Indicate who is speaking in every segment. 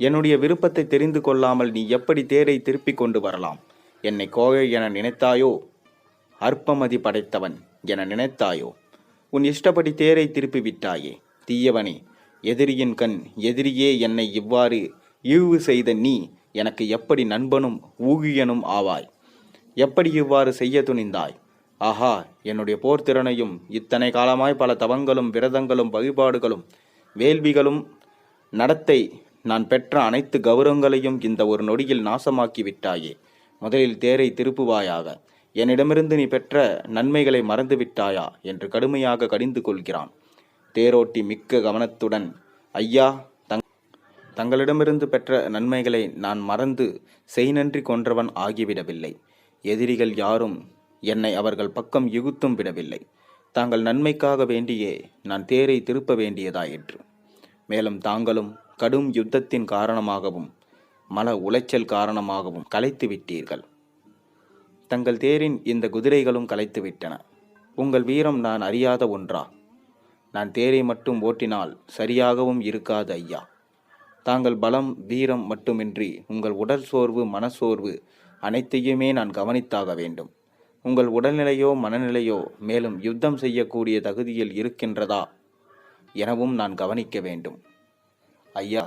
Speaker 1: என்னுடைய விருப்பத்தை தெரிந்து கொள்ளாமல் நீ எப்படி தேரை திருப்பிக் கொண்டு வரலாம்? என்னை கோவை என நினைத்தாயோ? அற்பமதி படைத்தவன் என நினைத்தாயோ? உன் இஷ்டப்படி தேரை திருப்பி விட்டாயே தீயவனே எதிரியின் கண் எதிரியே என்னை இவ்வாறு இழிவு செய்த நீ எனக்கு எப்படி நண்பனும் ஊகியனும் ஆவாய்? எப்படி இவ்வாறு செய்ய துணிந்தாய்? ஆஹா என்னுடைய போர்த்திறனையும் இத்தனை காலமாய் பல தவங்களும் விரதங்களும் வழிபாடுகளும் வேள்விகளும் நடத்தை நான் பெற்ற அனைத்து கௌரவங்களையும் இந்த ஒரு நொடியில் நாசமாக்கி விட்டாயே முதலில் தேரை திருப்புவாயாக. என்னிடமிருந்து நீ பெற்ற நன்மைகளை மறந்து விட்டாயா என்று கடுமையாக கடிந்து கொள்கிறான். தேரோட்டி மிக்க கவனத்துடன் ஐயா தங் தங்களிடமிருந்து பெற்ற நன்மைகளை நான் மறந்து செய்நன்றி கொன்றவன் ஆகிவிடவில்லை. எதிரிகள் யாரும் என்னை அவர்கள் பக்கம் இகுத்தும் விடவில்லை. தாங்கள் நன்மைக்காக வேண்டியே நான் தேரை திருப்ப வேண்டியதாயிற்று மேலும் தாங்களும் கடும் யுத்தத்தின் காரணமாகவும் மன உளைச்சல் காரணமாகவும் கலைத்து விட்டீர்கள். தங்கள் தேரின் இந்த குதிரைகளும் கலைத்து விட்டன. உங்கள் வீரம் நான் அறியாத ஒன்றா? நான் தேரை மட்டும் ஓட்டினால் சரியாகவும் இருக்காது ஐயா. தாங்கள் பலம் வீரம் மட்டுமின்றி உங்கள் உடல் சோர்வு மனசோர்வு அனைத்தையுமே நான் கவனித்தாக வேண்டும். உங்கள் உடல்நிலையோ மனநிலையோ மேலும் யுத்தம் செய்யக்கூடிய தகுதியில் இருக்கின்றதா? எனவும் நான் கவனிக்க வேண்டும். ஐயா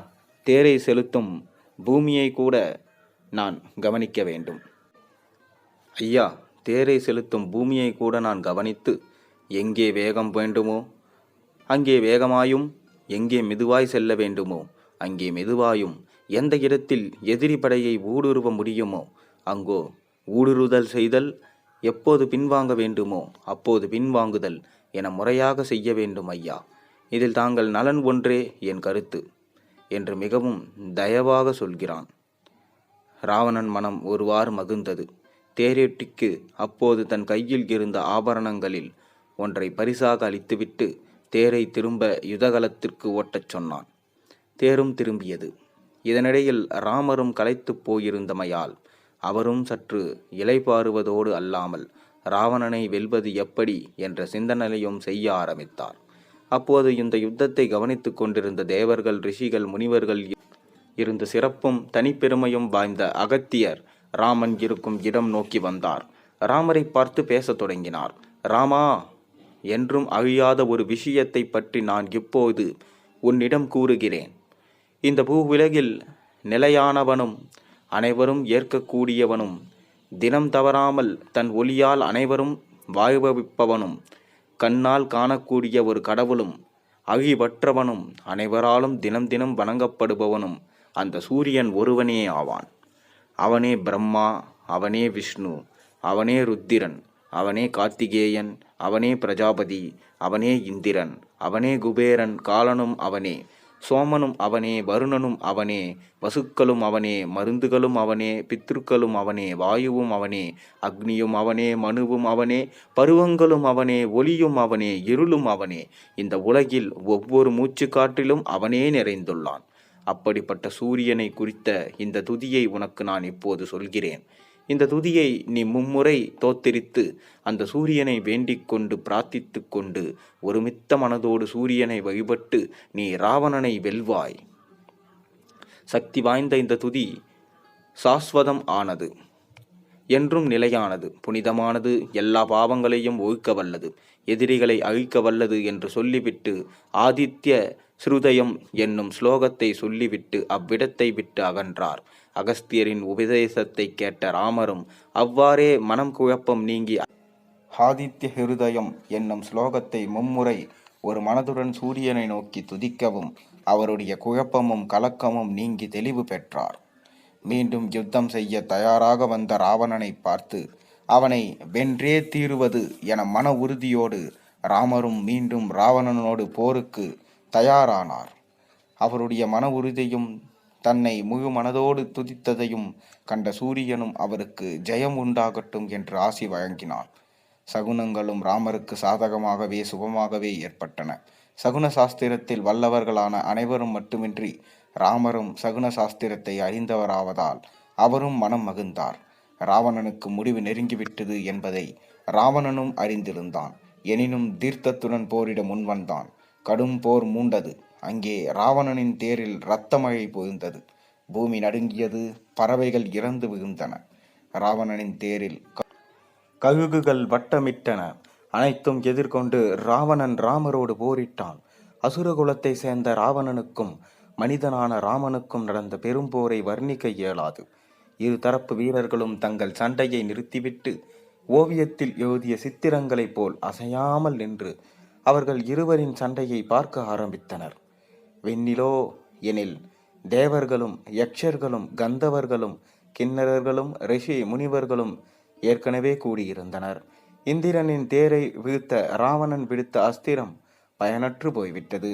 Speaker 1: தேரை செலுத்தும் பூமியை கூட நான் கவனிக்க வேண்டும். ஐயா தேரை செலுத்தும் பூமியை கூட நான் கவனித்து எங்கே வேகம் வேண்டுமோ அங்கே வேகமாயும் எங்கே மெதுவாய் செல்ல வேண்டுமோ அங்கே மெதுவாயும் எந்த இடத்தில் எதிரி படையை ஊடுருவ முடியுமோ அங்கோ ஊடுருதல் செய்தல் எப்போது பின்வாங்க வேண்டுமோ அப்போது பின்வாங்குதல் என முறையாக செய்ய வேண்டும் ஐயா. இதில் தாங்கள் நலன் ஒன்றே என் கருத்து. என்று மிகவும் தயவாக சொல்கிறான். ராவணன் மனம் ஒருவாறு மகிழ்ந்தது. தேரேட்டிக்கு அப்போது தன் கையில் இருந்த ஆபரணங்களில் ஒன்றை பரிசாக அளித்துவிட்டு தேரை திரும்ப யுதகலத்திற்கு ஓட்டச் சொன்னான். தேரும் திரும்பியது. இதனிடையில் ராமரும் களைத்துப் போயிருந்தமையால் அவரும் சற்று இலைபாறுவதோடு அல்லாமல் ராவணனை வெல்வது எப்படி என்ற சிந்தனையும் செய்ய ஆரம்பித்தார். அப்போது இந்த யுத்தத்தை கவனித்துக் கொண்டிருந்த தேவர்கள் ரிஷிகள் முனிவர்கள் இருந்த சிறப்பும் தனிப்பெருமையும் வாய்ந்த அகத்தியர் ராமன் இருக்கும் இடம் நோக்கி வந்தார். ராமரை பார்த்து பேசத் தொடங்கினார். ராமா என்றும் அழியாத ஒரு விஷயத்தை பற்றி நான் இப்போது உன்னிடம் கூறுகிறேன். இந்த பூவுலகில் நிலையானவனும் அனைவரும் ஏற்கக்கூடியவனும் தினம் தவறாமல் தன் ஒளியால் அனைவரும் வாழ்வவிப்பவனும் கண்ணால் காணக்கூடிய ஒரு கடவுளும் அகிவற்றவனும் அனைவராலும் தினம் தினம் வணங்கப்படுபவனும் அந்த சூரியன் ஒருவனே ஆவான். அவனே பிரம்மா அவனே விஷ்ணு அவனே ருத்திரன் அவனே கார்த்திகேயன் அவனே பிரஜாபதி அவனே இந்திரன் அவனே குபேரன் காலனும் அவனே. சோமனும் அவனே வருணனும் அவனே வசுக்களும் அவனே மருந்துகளும் அவனே பித்ருக்களும் அவனே வாயுவும் அவனே அக்னியும் அவனே மனுவும் அவனே பருவங்களும் அவனே ஒளியும் அவனே இருளும் அவனே. இந்த உலகில் ஒவ்வொரு மூச்சு காற்றிலும் அவனே நிறைந்துள்ளான். அப்படிப்பட்ட சூரியனை குறித்த இந்த துதியை உனக்கு நான் இப்போது சொல்கிறேன். இந்த துதியை நீ மும்முறை தோத்தரித்து அந்த சூரியனை வேண்டிக் கொண்டு பிரார்த்தித்து கொண்டு ஒருமித்த மனதோடு சூரியனை வழிபட்டு நீ ராவணனை வெல்வாய். சக்தி வாய்ந்த இந்த துதி சாஸ்வதம் ஆனது. என்றும் நிலையானது. புனிதமானது. எல்லா பாவங்களையும் ஒழிக்க வல்லது. எதிரிகளை அழிக்க வல்லது என்று சொல்லிவிட்டு ஆதித்ய ஸ்ருதயம் என்னும் ஸ்லோகத்தை சொல்லிவிட்டு அவ்விடத்தை விட்டு அகன்றார். அகஸ்தியரின் உபதேசத்தை கேட்ட ராமரும் அவ்வாறே மனம் குழப்பம் நீங்கி ஆதித்ய ஹிருதயம் என்னும் ஸ்லோகத்தை மும்முறை ஒரு மனதுடன் சூரியனை நோக்கி துதிக்கவும் அவருடைய குழப்பமும் கலக்கமும் நீங்கி தெளிவு பெற்றார். மீண்டும் யுத்தம் செய்ய தயாராக வந்த ராவணனை பார்த்து அவனை வென்றே தீருவது என மன உறுதியோடு ராமரும் மீண்டும் ராவணனோடு போருக்கு தயாரானார். அவருடைய மன உறுதியும் தன்னை முழு மனதோடு துதித்ததையும் கண்ட சூரியனும் அவருக்கு ஜெயம் உண்டாகட்டும் என்று ஆசி வழங்கினான் சகுனங்களும் ராமருக்கு சாதகமாகவே சுபமாகவே ஏற்பட்டன. சகுன சாஸ்திரத்தில் வல்லவர்களான அனைவரும் மட்டுமின்றி ராமரும் சகுன சாஸ்திரத்தை அறிந்தவராவதால் அவரும் மனம் மகிழ்ந்தார். ராவணனுக்கு முடிவு நெருங்கிவிட்டது என்பதை ராவணனும் அறிந்திருந்தான். எனினும் தீர்த்தத்துடன் போரிட முன்வந்தான். கடும் போர் மூண்டது. அங்கே ராவணனின் தேரில் இரத்தமழை பொழிந்தது. பூமி நடுங்கியது பறவைகள் இறந்து விழுந்தன. ராவணனின் தேரில் க- கழுகுகள் வட்டமிட்டன. அனைத்தும் எதிர்கொண்டு ராவணன் ராமரோடு போரிட்டான். அசுரகுலத்தை சேர்ந்த ராவணனுக்கும் மனிதனான ராமனுக்கும் நடந்த பெரும் போரை வர்ணிக்க இயலாது. இரு தரப்பு வீரர்களும் தங்கள் சண்டையை நிறுத்திவிட்டு ஓவியத்தில் எழுதிய சித்திரங்களைப் போல் அசையாமல் நின்று அவர்கள் இருவரின் சண்டையை பார்க்க ஆரம்பித்தனர். விண்ணிலோ எனில் தேவர்களும் யக்ஷர்களும் கந்தவர்களும் கிண்ணறர்களும் ரிஷி முனிவர்களும் ஏற்கனவே கூடியிருந்தனர். இந்திரனின் தேரை வீழ்த்த ராவணன் விடுத்த அஸ்திரம் பயனற்று போய்விட்டது.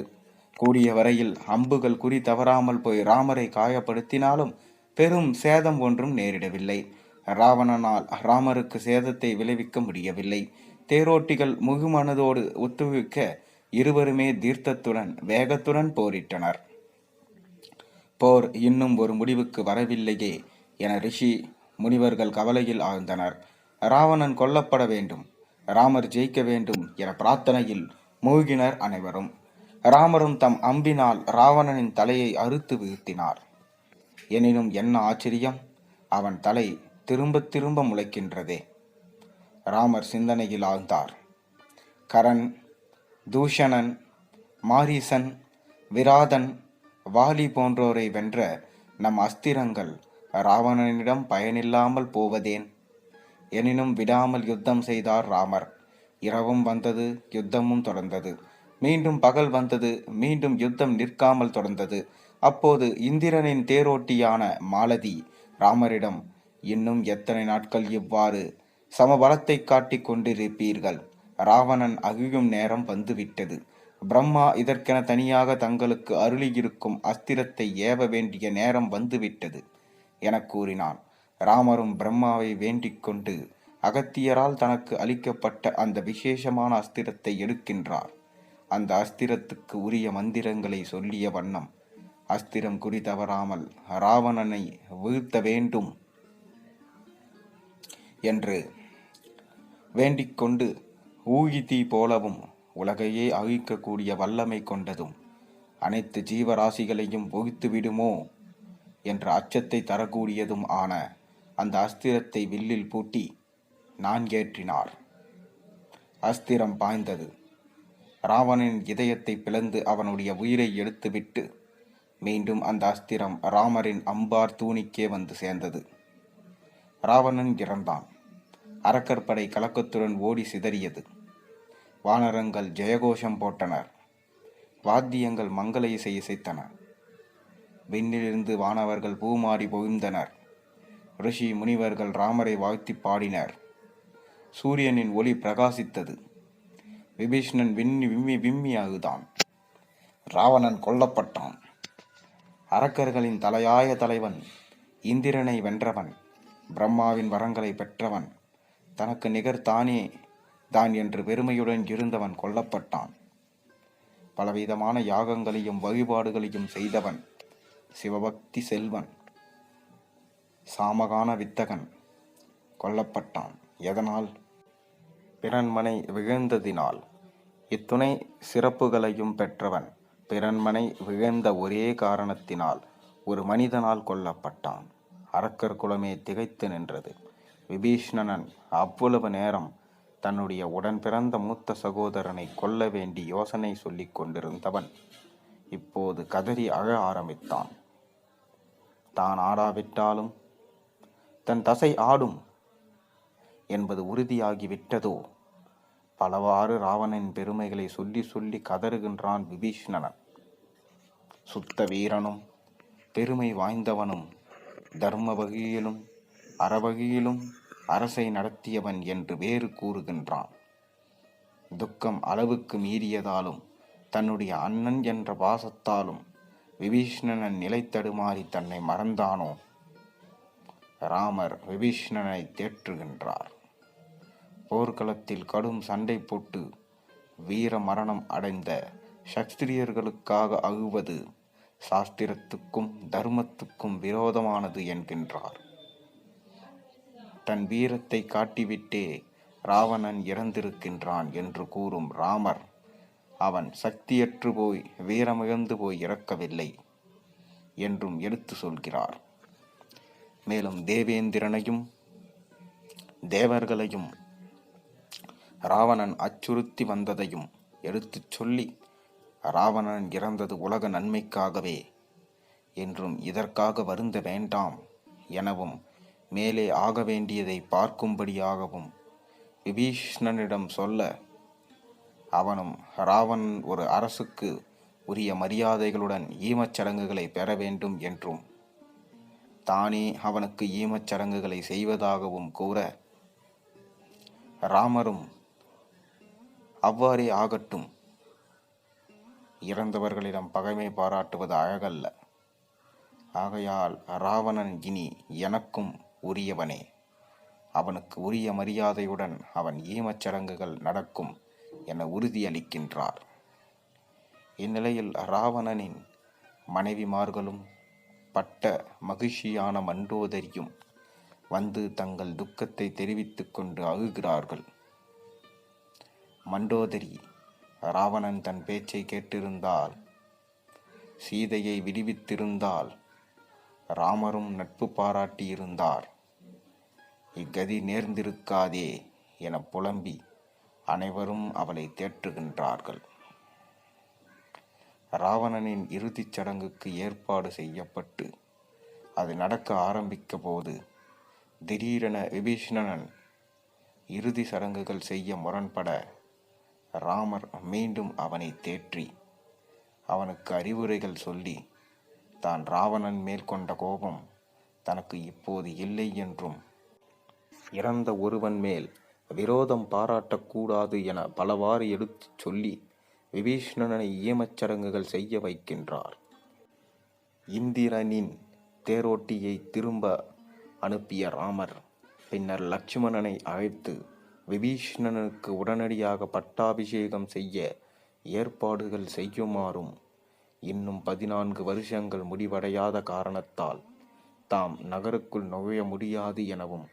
Speaker 1: கூடிய வரையில் அம்புகள் குறி தவறாமல் போய் ராமரை காயப்படுத்தினாலும் பெரும் சேதம் ஒன்றும் நேரிடவில்லை. ராவணனால் ராமருக்கு சேதத்தை விளைவிக்க முடியவில்லை. தேரோட்டிகள் முகுமனதோடு ஒத்துவிக்க இருவருமே தீர்த்தத்துடன் வேகத்துடன் போரிட்டனர். போர் இன்னும் ஒரு முடிவுக்கு வரவில்லையே என ரிஷி முனிவர்கள் கவலையில் ஆழ்ந்தனர். ராவணன் கொல்லப்பட வேண்டும் ராமர் ஜெயிக்க வேண்டும் என பிரார்த்தனையில் மூழ்கினர் அனைவரும். ராமரும் தம் அம்பினால் ராவணனின் தலையை அறுத்து வீழ்த்தினார். எனினும் என்ன ஆச்சரியம்? அவன் தலை திரும்ப திரும்ப முளைக்கின்றதே. ராமர் சிந்தனையில் ஆழ்ந்தார். கரண் தூஷணன் மாரிசன் விராதன் வாலி போன்றோரை வென்ற நம் அஸ்திரங்கள் ராவணனிடம் பயனில்லாமல் போவதேன்? எனினும் விடாமல் யுத்தம் செய்தார் ராமர். இரவும் வந்தது யுத்தமும் தொடர்ந்தது. மீண்டும் பகல் வந்தது மீண்டும் யுத்தம் நிற்காமல் தொடர்ந்தது. அப்போது இந்திரனின் தேரோட்டியான மாலதி ராமரிடம் இன்னும் எத்தனை நாட்கள் இவ்வாறு சமபலத்தை காட்டிக் கொண்டிருப்பீர்கள்? ராவணன் அகியும் நேரம் வந்துவிட்டது. பிரம்மா இதற்கென தனியாக தங்களுக்கு அருளியிருக்கும் அஸ்திரத்தை ஏவ வேண்டிய நேரம் வந்துவிட்டது என கூறினான். ராமரும் பிரம்மாவை வேண்டிக் கொண்டு அகத்தியரால் தனக்கு அளிக்கப்பட்ட அந்த விசேஷமான அஸ்திரத்தை எடுக்கின்றார். அந்த அஸ்திரத்துக்கு உரிய மந்திரங்களை சொல்லிய வண்ணம் அஸ்திரம் குறி தவறாமல் ராவணனை வீழ்த்த வேண்டும் என்று வேண்டிக் ஊகித்தீ ஊகிதி போலவும் உலகையே அழிக்கக்கூடிய வல்லமை கொண்டதும் அனைத்து ஜீவராசிகளையும் ஒழித்து விடுமோ? என்ற அச்சத்தை தரக்கூடியதும் ஆன அந்த அஸ்திரத்தை வில்லில் பூட்டி நான் ஏற்றினார். அஸ்திரம் பாய்ந்தது. ராவணனின் இதயத்தை பிளந்து அவனுடைய உயிரை எடுத்துவிட்டு மீண்டும் அந்த அஸ்திரம் ராமரின் அம்பார் தூணிக்கே வந்து சேர்ந்தது. ராவணன் இறந்தான். அரக்கற்படை கலக்கத்துடன் ஓடி சிதறியது. வானரங்கள் ஜெயகோஷம் போட்டனர். வாத்தியங்கள் மங்கள இசை இசைத்தன. விண்ணிலிருந்து வானவர்கள் பூமாடி பொழிந்தனர். ரிஷி முனிவர்கள் ராமரை வாழ்த்தி பாடினர். சூரியனின் ஒளி பிரகாசித்தது. விபீஷ்ணன் விம்மி விம்மி விம்மி அழுதான் ராவணன் கொல்லப்பட்டான். அரக்கர்களின் தலையாய தலைவன் இந்திரனை வென்றவன் பிரம்மாவின் வரங்களை பெற்றவன் தனக்கு நிகர் தானே தான் என்று பெருமையுடன் இருந்தவன் கொல்லப்பட்டான். பலவிதமான யாகங்களையும் வழிபாடுகளையும் செய்தவன் சிவபக்தி செல்வன் சாமகான வித்தகன் கொல்லப்பட்டான். எதனால்? பிறன்மனை விழுந்ததினால். இத்துணை சிறப்புகளையும் பெற்றவன் பிறன்மனை விழுந்த ஒரே காரணத்தினால் ஒரு மனிதனால் கொல்லப்பட்டான். அரக்கர் குலமே திகைத்து நின்றது. விபீஷ்ணனன் அவ்வளவு நேரம் தன்னுடைய உடன் பிறந்த மூத்த சகோதரனை கொல்ல வேண்டி யோசனை சொல்லிக் கொண்டிருந்தவன் இப்போது கதறி அழ ஆரம்பித்தான். தான் ஆடாவிட்டாலும் தன் தசை ஆடும் என்பது உறுதியாகிவிட்டதோ பலவாறு ராவணன் பெருமைகளை சொல்லி சொல்லி கதறுகின்றான் விபீஷ்ணனன். சுத்த வீரனும் பெருமை வாய்ந்தவனும் தர்ம வகையிலும் அறவகையிலும் அரசை நடத்தியவன் என்று வேறு கூறுகின்றான். துக்கம் அளவுக்கு மீறியதாலும் தன்னுடைய அண்ணன் என்ற பாசத்தாலும் விபீஷ்ணனன் நிலை தடுமாறி தன்னை மறந்தானோ? ராமர் விபீஷ்ணனை தேற்றுகின்றார். போர்க்களத்தில் கடும் சண்டை போட்டு வீர மரணம் அடைந்த சக்திரியர்களுக்காக அழுவது சாஸ்திரத்துக்கும் தர்மத்துக்கும் விரோதமானது என்கின்றார். தன் வீரத்தை காட்டிவிட்டே ராவணன் இறந்திருக்கின்றான் என்று கூறும் ராமர் அவன் சக்தியற்று போய் வீரமிழந்து போய் இறக்கவில்லை என்றும் எடுத்து சொல்கிறார். மேலும் தேவேந்திரனையும் தேவர்களையும் ராவணன் அச்சுறுத்தி வந்ததையும் எடுத்துச் சொல்லி ராவணன் இறந்தது உலக நன்மைக்காகவே என்றும் இதற்காக வருந்த வேண்டாம் எனவும் மேலே ஆக வேண்டியதை பார்க்கும்படியாகவும் விபீஷ்ணனிடம் சொல்ல அவனும் ராவணன் ஒரு அரசுக்கு உரிய மரியாதைகளுடன் ஈமச்சடங்குகளை பெற வேண்டும் என்றும் தானே அவனுக்கு ஈமச் சடங்குகளை செய்வதாகவும் கூற ராமரும் அவ்வாறே ஆகட்டும். இறந்தவர்களிடம் பகைமை பாராட்டுவது அழகல்ல. ஆகையால் ராவணன் இனி எனக்கும் உரியவனே. அவனுக்கு உரிய மரியாதையுடன் அவன் ஈமச் சடங்குகள் நடக்கும் என உறுதியளிக்கின்றார். இந்நிலையில் ராவணனின் மனைவிமார்களும் பட்ட மகிழ்ச்சியான மண்டோதரியும் வந்து தங்கள் துக்கத்தை தெரிவித்து கொண்டு அழுகிறார்கள். மண்டோதரி ராவணன் தன் பேச்சை கேட்டிருந்தால் சீதையை விடுவித்திருந்தால் ராமரும் நட்பு பாராட்டியிருந்தார். இக்கதி நேர்ந்திருக்காதே என புலம்பி அனைவரும் அவளை தேற்றுகின்றார்கள். ராவணனின் இறுதிச் சடங்குக்கு ஏற்பாடு செய்யப்பட்டு அது நடக்க ஆரம்பிக்க போது திடீரென விபீஷணன் இறுதி சடங்குகள் செய்ய முரண்பட ராமர் மீண்டும் அவனை தேற்றி அவனுக்கு அறிவுரைகள் சொல்லி தான் ராவணன் மேல் கொண்ட கோபம் தனக்கு இப்போது இல்லை என்றும் இறந்த ஒருவன் மேல் விரோதம் பாராட்டக்கூடாது என பலவாறு எடுத்துச் சொல்லி விபீஷ்ணனை ஈமச்சடங்குகள் செய்ய வைக்கின்றார். இந்திரனின் தேரோட்டியை திரும்ப அனுப்பிய ராமர் பின்னர் லட்சுமணனை அழைத்து விபீஷ்ணனுக்கு உடனடியாக பட்டாபிஷேகம் செய்ய ஏற்பாடுகள் செய்யுமாறும் இன்னும் பதினான்கு வருஷங்கள் முடிவடையாத காரணத்தால் தாம் நகருக்குள் நுழைய முடியாது எனவும்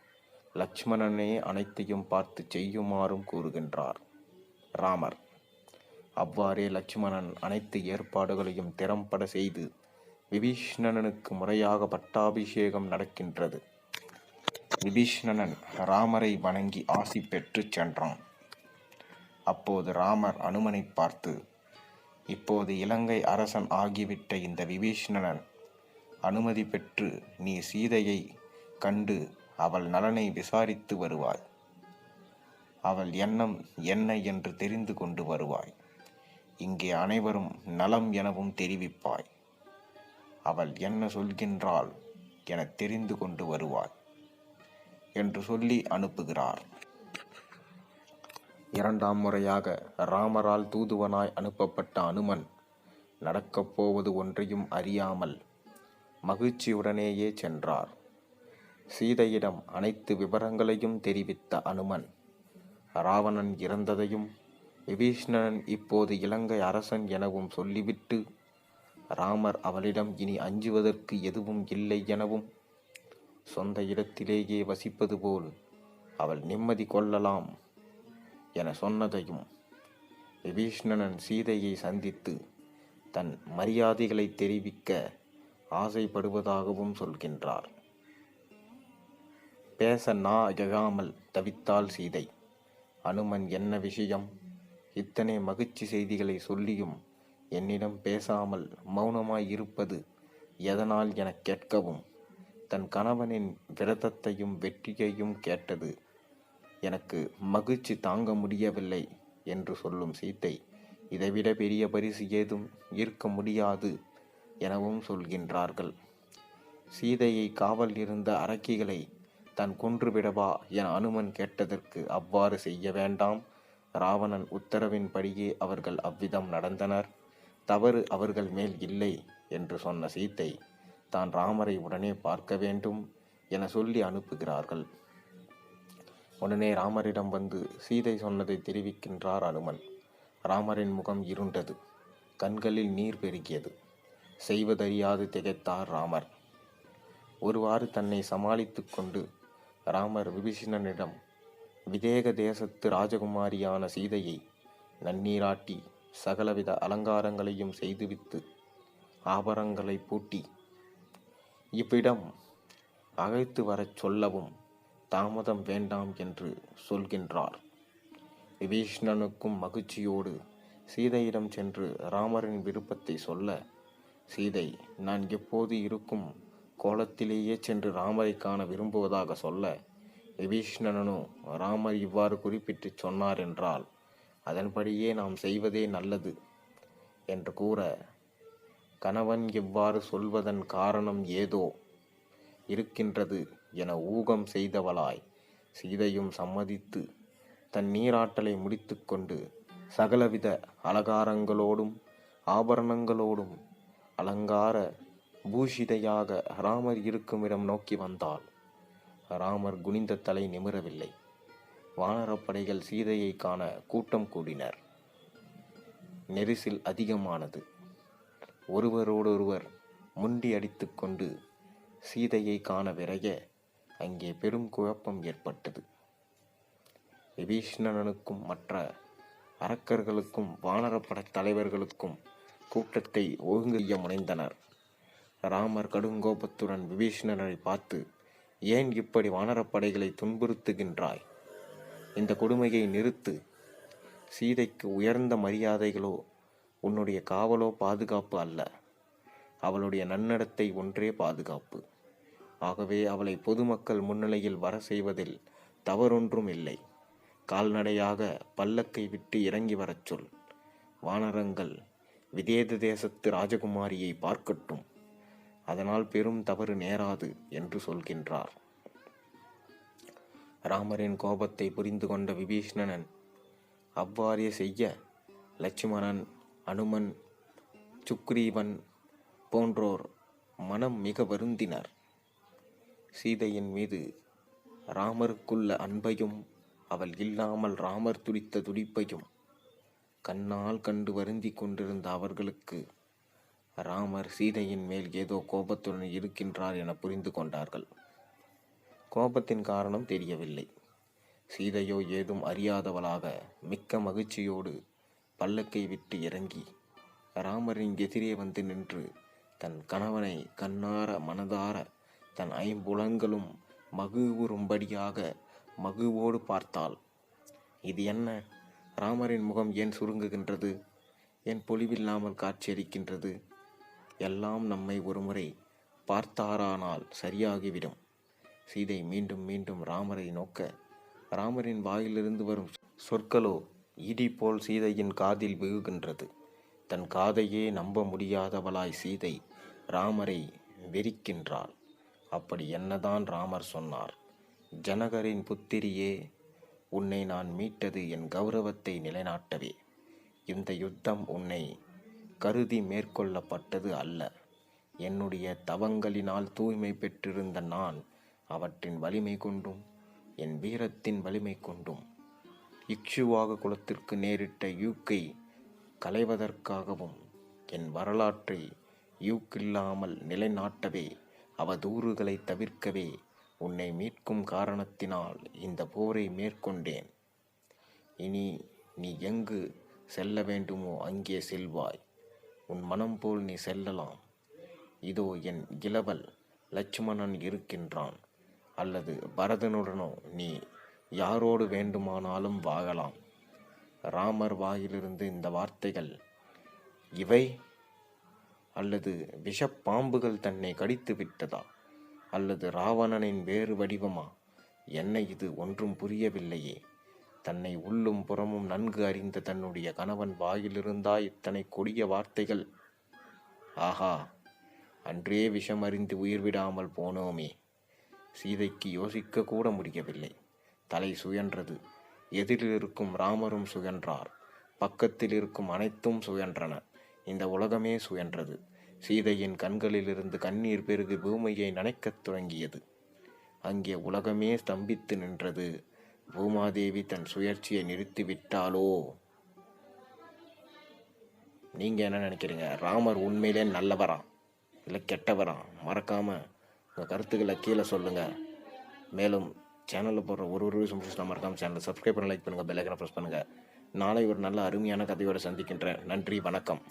Speaker 1: லட்சுமணனே அனைத்தையும் பார்த்து செய்யுமாறும் கூறுகின்றார். ராமர் அவ்வாறே லட்சுமணன் அனைத்து ஏற்பாடுகளையும் திறம்பட செய்து விபீஷ்ணனனுக்கு முறையாக பட்டாபிஷேகம் நடக்கின்றது. விபீஷ்ணனன் ராமரை வணங்கி ஆசி பெற்று சென்றான். அப்போது ராமர் அனுமனை பார்த்து இப்போது இலங்கை அரசன் ஆகிவிட்ட இந்த விபீஷ்ணனன் அனுமதி பெற்று நீ சீதையை கண்டு அவள் நலனை விசாரித்து வருவாய். அவள் எண்ணம் என்ன என்று தெரிந்து கொண்டு வருவாய். இங்கே அனைவரும் நலம் எனவும் தெரிவிப்பாய். அவள் என்ன சொல்கின்றாள் என தெரிந்து கொண்டு வருவாய் என்று சொல்லி அனுப்புகிறார். இரண்டாம் முறையாக ராமரால் தூதுவனாய் அனுப்பப்பட்ட அனுமன் நடக்கப் போவது ஒன்றையும் அறியாமல் மகிழ்ச்சியுடனேயே சென்றார். சீதையிடம் அனைத்து விவரங்களையும் தெரிவித்த அனுமன். ராவணன் இறந்ததையும் விபீஷ்ணன் இப்போது இலங்கை அரசன் எனவும் சொல்லிவிட்டு ராமர் அவளிடம் இனி அஞ்சுவதற்கு எதுவும் இல்லை எனவும் சொந்த இடத்திலேயே வசிப்பது போல் அவள் நிம்மதி கொள்ளலாம் என சொன்னதையும் விபீஷ்ணனன் சீதையை சந்தித்து தன் மரியாதைகளை தெரிவிக்க ஆசைப்படுவதாகவும் சொல்கின்றார். பேச நா எழாமல் தவித்தாள் சீதை. அனுமன் என்ன விஷயம்? இத்தனை மகிழ்ச்சி செய்திகளை சொல்லியும் என்னிடம் பேசாமல் மௌனமாய் இருப்பது எதனால் எனக் கேட்கவும் தன் கணவனின் விரதத்தையும் வெற்றியையும் கேட்டது எனக்கு மகிழ்ச்சி தாங்க முடியவில்லை என்று சொல்லும் சீத்தை. இதைவிட பெரிய பரிசு ஏதும் இருக்க முடியாது எனவும் சொல்கின்றார்கள். சீதையை காவல் இருந்த அரக்கிகளை தான் கொன்றுவிடவா என அனுமன் கேட்டதற்கு அவ்வாறு செய்ய வேண்டாம். ராவணன் உத்தரவின்படியே அவர்கள் அவ்விதம் நடந்தனர். தவறு அவர்கள் மேல் இல்லை என்று சொன்ன சீத்தை தான் ராமரை உடனே பார்க்க வேண்டும் என சொல்லி அனுப்புகிறார்கள். உடனே ராமரிடம் வந்து சீதை சொன்னதை தெரிவிக்கின்றார் அனுமன். ராமரின் முகம் இருண்டது கண்களில் நீர் பெருகியது. செய்வதறியாது திகைத்தார் ராமர். ஒருவாறு தன்னை சமாளித்து கொண்டு ராமர் விபீஷணனிடம் விதேக தேசத்து ராஜகுமாரியான சீதையை நன்னீராட்டி சகலவித அலங்காரங்களையும் செய்துவித்து ஆபரங்களை பூட்டி இவ்விடம் அழைத்து வரச் சொல்லவும் தாமதம் வேண்டாம் என்று சொல்கின்றார் விபீஷ்ணனுக்கும் மகிழ்ச்சியோடு சீதையிடம் சென்று ராமரின் விருப்பத்தை சொல்ல சீதை நான் எப்போது இருக்கும் கோலத்திலேயே சென்று ராமரை காண விரும்புவதாக சொல்ல விபீஷ்ணனும் ராமர் இவ்வாறு குறிப்பிட்டு சொன்னார் என்றால் அதன்படியே நாம் செய்வதே நல்லது என்று கூற கணவன் இவ்வாறு சொல்வதன் காரணம் ஏதோ இருக்கின்றது என ஊகம் செய்தவளாய் சீதையும் சம்மதித்து தன் நீராட்டலை முடித்துக்கொண்டு சகலவித அலங்காரங்களோடும் ஆபரணங்களோடும் அலங்கார பூஷிதையாக ராமர் இருக்கும் இடம் நோக்கி வந்தாள். ராமர் குனிந்த தலை நிமிரவில்லை. வானரப்படைகள் சீதையை காண கூட்டம் கூடினர். நெரிசில் அதிகமானது. ஒருவரோடொருவர் முண்டி அடித்துக்கொண்டு சீதையை காண விரைய அங்கே பெரும் குழப்பம் ஏற்பட்டது. விபீஷ்ணனுக்கும் மற்ற அரக்கர்களுக்கும் வானரப்படை தலைவர்களுக்கும் கூட்டத்தை ஒழுங்கைய முனைந்தனர். ராமர் கடுங்கோபத்துடன் விபீஷ்ணனை பார்த்து ஏன் இப்படி வானரப்படைகளை துன்புறுத்துகின்றாய்? இந்த கொடுமையை நிறுத்து. சீதைக்கு உயர்ந்த மரியாதைகளோ உன்னுடைய காவலோ பாதுகாப்பு அல்ல. அவளுடைய நன்னடத்தை ஒன்றே பாதுகாப்பு. ஆகவே அவளை பொதுமக்கள் முன்னிலையில் வர செய்வதில் தவறொன்றும் இல்லை. கால்நடையாக பல்லக்கை விட்டு இறங்கி வரச் சொல். வானரங்கள் விதேத தேசத்து ராஜகுமாரியை பார்க்கட்டும். அதனால் பெரும் தவறு நேராது என்று சொல்கின்றார். ராமரின் கோபத்தை புரிந்து கொண்ட விபீஷ்ணனன் அவ்வாறே செய்ய லட்சுமணன் அனுமன் சுக்ரீவன் போன்றோர் மனம் மிக வருந்தினர். சீதையின் மீது ராமருக்குள்ள அன்பையும் அவள் இல்லாமல் ராமர் துடித்த துடிப்பையும் கண்ணால் கண்டு வருந்தி கொண்டிருந்த அவர்களுக்கு ராமர் சீதையின் மேல் ஏதோ கோபத்துடன் இருக்கின்றார் என புரிந்து கொண்டார்கள். கோபத்தின் காரணம் தெரியவில்லை. சீதையோ ஏதும் அறியாதவளாக மிக்க மகிழ்ச்சியோடு பல்லக்கை விட்டு இறங்கி ராமரின் எதிரே வந்து நின்று தன் கணவனை கண்ணார மனதார தன் ஐம்புலங்களும் மகிழ்வுறும்படியாக மகிழ்வோடு பார்த்தாள். இது என்ன? ராமரின் முகம் ஏன் சுருங்குகின்றது? ஏன் பொலிவில்லாமல் காட்சியளிக்கின்றது? எல்லாம் நம்மை ஒருமுறை பார்த்தாரானால் சரியாகிவிடும். சீதை மீண்டும் மீண்டும் ராமரை நோக்க ராமரின் வாயிலிருந்து வரும் சொற்களோ இடி போல் சீதையின் காதில் விழுகின்றது. தன் காதையே நம்ப முடியாதவளாய் சீதை ராமரை வெறிக்கின்றாள். அப்படி என்னதான் ராமர் சொன்னார் ஜனகரின் புத்திரியே உன்னை நான் மீட்டது என் கௌரவத்தை நிலைநாட்டவே. இந்த யுத்தம் உன்னை கருதி மேற்கொள்ளப்பட்டது அல்ல. என்னுடைய தவங்களினால் தூய்மை பெற்றிருந்த நான் அவற்றின் வலிமை கொண்டும் என் வீரத்தின் வலிமை கொண்டும் இக்ஷுவாக குலத்திற்கு நேரிட்ட யூக்கை களைவதற்காகவும் என் வரலாற்றை யூக்கில்லாமல் நிலைநாட்டவே அவதூறுகளை தவிர்க்கவே உன்னை மீட்கும் காரணத்தினால் இந்த போரை மேற்கொண்டேன். இனி நீ எங்கு செல்ல வேண்டுமோ அங்கே செல்வாய். மனம் போல் நீ செல்லலாம். இதோ என் இளவல் லட்சுமணன் இருக்கின்றான். அல்லது பரதனுடனோ நீ யாரோடு வேண்டுமானாலும் வாழலாம். ராமர் வாயிலிருந்து இந்த வார்த்தைகள் இவை? அல்லது விஷப்பாம்புகள் தன்னை கடித்து விட்டதா? அல்லது ராவணனின் வேறு வடிவமா? என்ன இது? ஒன்றும் புரியவில்லையே. தன்னை உள்ளும் புறமும் நன்கு அறிந்த தன்னுடைய கணவன் வாயிலிருந்தா இத்தனை கொடிய வார்த்தைகள் ஆஹா அன்றே விஷம் அறிந்து உயிர் விடாமல் போனோமே. சீதைக்கு யோசிக்க கூட முடியவில்லை. தலை சுயன்றது. எதிரில் இருக்கும் ராமரும் சுயன்றார். பக்கத்தில் இருக்கும் அனைத்தும் சுயன்றன. இந்த உலகமே சுயன்றது. சீதையின் கண்களிலிருந்து கண்ணீர் பெருகு பூமியை நனைக்கத் தொடங்கியது அங்கே உலகமே ஸ்தம்பித்து நின்றது. பூமாதேவி தன் சுயற்சியை நிறுத்திவிட்டாலோ? நீங்கள் என்ன நினைக்கிறீங்க? ராமர் உண்மையிலே நல்லவரா? இல்லை கெட்டவரா? மறக்காமல் உங்கள் கருத்துக்களை கீழே சொல்லுங்கள் மேலும் சேனலில் போடுற ஒரு ஒரு விஷயம் மறக்காமல் சேனலை சப்ஸ்கிரைப் பண்ணி லைக் பண்ணுங்கள் பெல் ஐக்கனை ப்ரெஸ் பண்ணுங்கள் நாளை ஒரு நல்ல அருமையான கதையோடு சந்திக்கின்றேன். நன்றி வணக்கம்.